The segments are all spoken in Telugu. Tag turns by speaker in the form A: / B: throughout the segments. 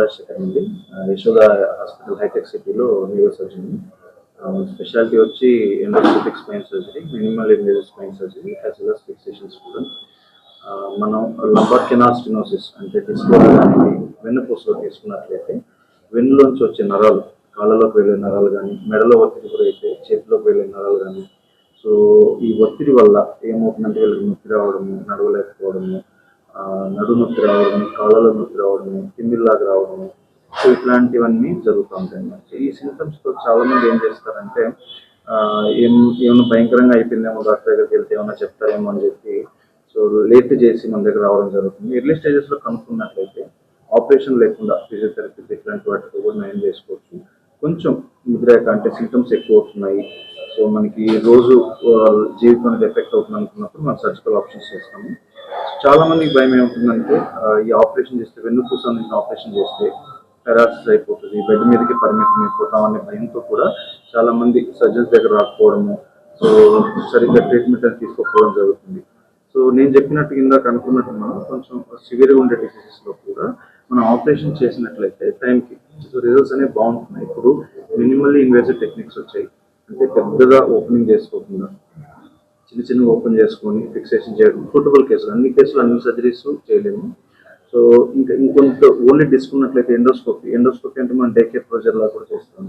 A: రాజశేఖర్ అండి. యశోద హాస్పిటల్ హైటెక్ సిటీలో న్యూరో సర్జన్. స్పెషాలిటీ వచ్చి endoscopic spine surgery minimal invasive spine surgery as well as fixations కూడా. మనం లంబర్ కెనాల్ స్టినోసిస్ అంటే డిస్కోర్ అనేది వెన్నుపూసలో తీసుకున్నట్లయితే వెన్నులోంచి వచ్చే నరాలు కాళ్ళలోకి వెళ్ళే నరాలు కానీ మెడలో ఒత్తిడి గురైతే చేతిలోకి వెళ్ళే నరాలు కానీ సో ఈ ఒత్తిడి వల్ల ఏమవుతుందంటే వీళ్ళకి నొప్పి రావడము నడవలేకపోవడము నడు నొప్పి రావడము కాళ్ళలో నొప్పి రావడము తిమ్మిల్లాగా రావడము. సో ఇట్లాంటివన్నీ జరుగుతూ ఉంటాయి అన్నమాట. ఈ సింటమ్స్తో తో చాలా మంది ఏం చేస్తారంటే ఏం ఏమైనా భయంకరంగా అయిపోయిందేమో డాక్టర్ దగ్గరికి వెళ్తే ఏమైనా చెప్తారేమో అని చెప్పి సో లేట్ చేసి మన దగ్గర రావడం జరుగుతుంది. ఎర్లీ స్టేజెస్లో కనుక్కున్నట్లయితే ఆపరేషన్ లేకుండా ఫిజియోథెరపీ ఇట్లాంటి వాటితో కూడా నయం చేసుకోవచ్చు. కొంచెం ముద్రేక అంటే సింటమ్స్ ఎక్కువ అవుతున్నాయి. సో మనకి రోజు జీవితానికి ఎఫెక్ట్ అవుతుంది అనుకున్నప్పుడు మనం సర్జికల్ ఆప్షన్స్ చేస్తాము. చాలా మందికి భయం ఏముంటుందంటే ఈ ఆపరేషన్ చేస్తే వెన్నుపూస నుంచి ఆపరేషన్ చేస్తే పెరాసిస్ అయిపోతుంది బెడ్ మీదకి పరిమితం అయిపోతాం అనే భయంతో కూడా చాలా మంది సర్జన్స్ దగ్గర రాకపోవడము సో సరిగ్గా ట్రీట్మెంట్ అని తీసుకోకపోవడం జరుగుతుంది. సో నేను చెప్పినట్టు ఇందాక అనుకున్నట్టు మనం కొంచెం సివియర్గా ఉండే డిసీజెస్లో కూడా మనం ఆపరేషన్ చేసినట్లయితే టైంకి సో రిజల్ట్స్ అనేవి బాగుంటున్నాయి. ఇప్పుడు మినిమల్లీ ఇన్వేసివ్ టెక్నిక్స్ వచ్చాయి. అంటే పెద్దగా ఓపెనింగ్ చేసుకోకుండా చిన్న చిన్న ఓపెన్ చేసుకొని ఫిక్సేషన్ చేయడం సూటబుల్ కేసులు అన్ని కేసులు అన్ని సర్జరీస్ చేయలేము. సో ఇంకా ఇంకొంత ఓన్లీ తీసుకున్నట్లయితే ఎండోస్కోపీ ఎండోస్కోపీ అంటే మనం డే కేర్ ప్రొసీజర్ లా కూడా చేస్తాం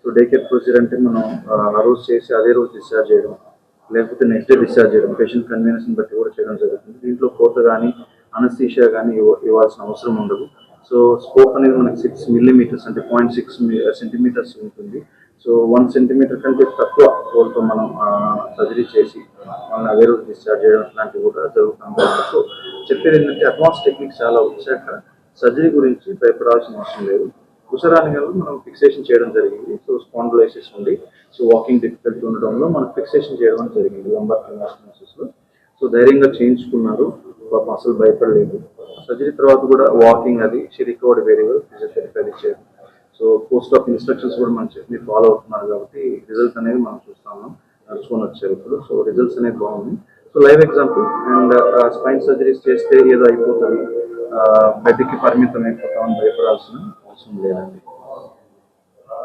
A: సో డే కేర్ ప్రొసీజర్ అంటే మనం ఆ, రోజు చేసి అదే రోజు డిశ్చార్జ్ చేయడం లేకపోతే నెక్స్ట్ డే డిశ్చార్జ్ చేయడం పేషెంట్ కన్వీనియన్స్ బట్టి కూడా చేయడం జరుగుతుంది. దీంట్లో కోత కానీ అనస్థీషియా కానీ ఇవ్వాల్సిన అవసరం ఉండదు. సో స్కోప్ అనేది మనకి సిక్స్ మిల్లీమీటర్స్ అంటే పాయింట్ సిక్స్ సెంటీమీటర్స్ ఉంటుంది. సో వన్ సెంటీమీటర్ కంటే తక్కువ హోల్తో మనం సర్జరీ చేసి మనం అదే రోజు డిశ్చార్జ్ చేయడం ఇట్లాంటివి కూడా జరుగుతుంది సో చెప్పేది ఏంటంటే అడ్వాన్స్ టెక్నిక్స్ చాలా వచ్చాక సర్జరీ గురించి భయపడాల్సిన అవసరం లేదు. ఉసరాని వల్ల మనం ఫిక్సేషన్ చేయడం జరిగింది. సో స్పాండిలైసిస్ ఉంది. సో వాకింగ్ డిఫికల్టీ ఉండడంలో మనం ఫిక్సేషన్ చేయడం జరిగింది. లంబర్లో. సో ధైర్యంగా చేయించుకున్నారు. పాపం అసలు భయపడలేదు. సర్జరీ తర్వాత కూడా వాకింగ్ అది she recovered very well physiotherapy అది చేయడం సో పోస్ట్ ఆఫ్ ఇన్స్ట్రక్షన్స్ కూడా మనం చెప్పి ఫాలో అవుతున్నారు కాబట్టి రిజల్ట్స్ అనేది మనం చూస్తా ఉన్నాం. నడుచుకొని వచ్చారు ఇప్పుడు. సో రిజల్ట్స్ అనేది బాగుంది so live example and spine surgeries చేస్తే ఏదో అయిపోతుంది. Uh, బెడ్కి పరిమితం అయిపోతామని భయపడాల్సిన అవసరం లేదండి.